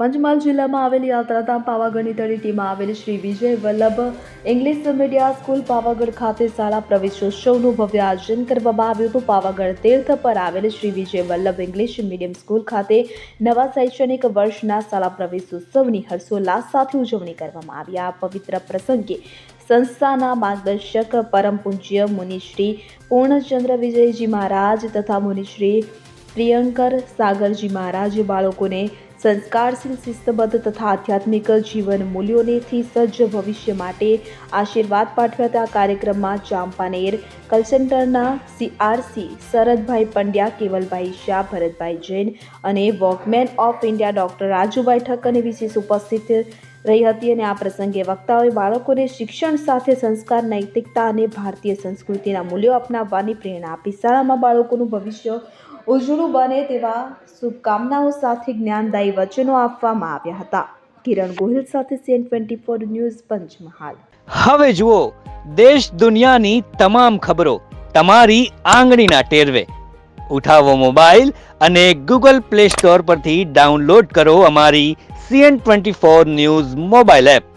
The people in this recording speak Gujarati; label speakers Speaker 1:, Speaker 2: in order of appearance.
Speaker 1: પંચમહાલ જિલ્લામાં આવેલી યાત્રાધામ પાવાગઢની તળેટીમાં આવેલી Shri Vijay Vallabh English media school Pavagadh ખાતે શાળા પ્રવેશોત્સવનું ભવ્ય આયોજન કરવામાં આવ્યું હતું. પાવાગઢ તીર્થ પર આવેલ Shri Vijay Vallabh English medium school ખાતે નવા શૈક્ષણિક વર્ષના શાળા પ્રવેશોત્સવની હર્ષોલ્લાસ સાથે ઉજવણી કરવામાં આવી. આ પવિત્ર પ્રસંગે સંસ્થાના માર્ગદર્શક પરમ પૂજ્ય મુનિશ્રી પૂર્ણચંદ્ર વિજયજી મહારાજ તથા મુનિશ્રી પ્રિયંકર સાગરજી મહારાજે બાળકોને સંસ્કારશીલ શિસ્તબદ્ધ તથા આધ્યાત્મિક જીવન મૂલ્યોનેથી સજ્જ ભવિષ્ય માટે આશીર્વાદ પાઠવ્યા કાર્યક્રમમાં ચાંપાનેર કલ સેન્ટરના સીઆરસી શરદભાઈ પંડ્યા, કેવલભાઈ શાહ, ભરતભાઈ જૈન અને walkman of India doctor Rajubhai Thakkar વિશેષ ઉપસ્થિત રહી હતી અને આ પ્રસંગે વક્તાઓએ બાળકોને શિક્ષણ સાથે સંસ્કાર, નૈતિકતા અને ભારતીય સંસ્કૃતિના મૂલ્યો અપનાવવાની પ્રેરણા આપી. શાળામાં બાળકોનું ભવિષ્ય ઉજળું બને તેવા શુભકામનાઓ સાથે જ્ઞાનદાયી વચનો આપવામાં આવ્યા હતા. કિરણ ગોહિલ સાથે CN twenty four news Panchmahal.
Speaker 2: હવે જુઓ, દેશ દુનિયાની તમામ ખબરો તમારી આંગળીના ટેરવે. ઉઠાવો મોબાઈલ અને ગૂગલ પ્લે સ્ટોર પરથી ડાઉનલોડ કરો અમારી CN twenty four news mobile app.